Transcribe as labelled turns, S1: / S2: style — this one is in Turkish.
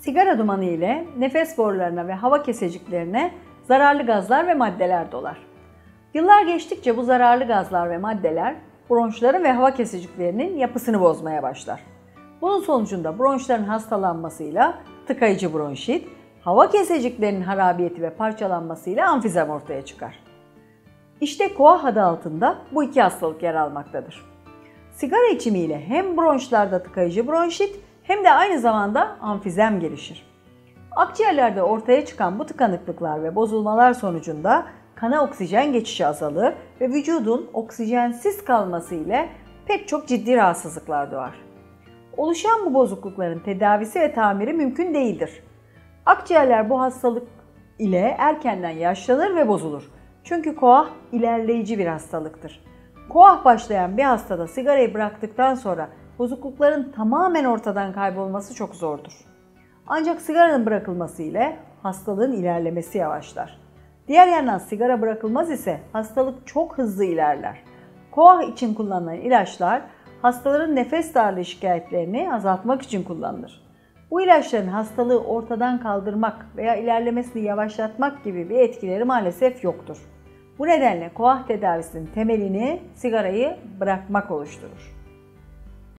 S1: Sigara dumanı ile nefes borularına ve hava keseciklerine zararlı gazlar ve maddeler dolar. Yıllar geçtikçe bu zararlı gazlar ve maddeler bronşların ve hava keseciklerinin yapısını bozmaya başlar. Bunun sonucunda bronşların hastalanmasıyla tıkayıcı bronşit, hava keseciklerinin harabiyeti ve parçalanmasıyla amfizem ortaya çıkar. İşte koah adı altında bu iki hastalık yer almaktadır. Sigara içimiyle hem bronşlarda tıkayıcı bronşit hem de aynı zamanda amfizem gelişir. Akciğerlerde ortaya çıkan bu tıkanıklıklar ve bozulmalar sonucunda kana oksijen geçişi azalır ve vücudun oksijensiz kalması ile pek çok ciddi rahatsızlıklar doğar. Oluşan bu bozuklukların tedavisi ve tamiri mümkün değildir. Akciğerler bu hastalık ile erkenden yaşlanır ve bozulur. Çünkü koah ilerleyici bir hastalıktır. Koah başlayan bir hastada sigarayı bıraktıktan sonra bozuklukların tamamen ortadan kaybolması çok zordur. Ancak sigaranın bırakılması ile hastalığın ilerlemesi yavaşlar. Diğer yandan sigara bırakılmaz ise hastalık çok hızlı ilerler. Koah için kullanılan ilaçlar hastaların nefes darlığı şikayetlerini azaltmak için kullanılır. Bu ilaçların hastalığı ortadan kaldırmak veya ilerlemesini yavaşlatmak gibi bir etkileri maalesef yoktur. Bu nedenle koah tedavisinin temelini sigarayı bırakmak oluşturur.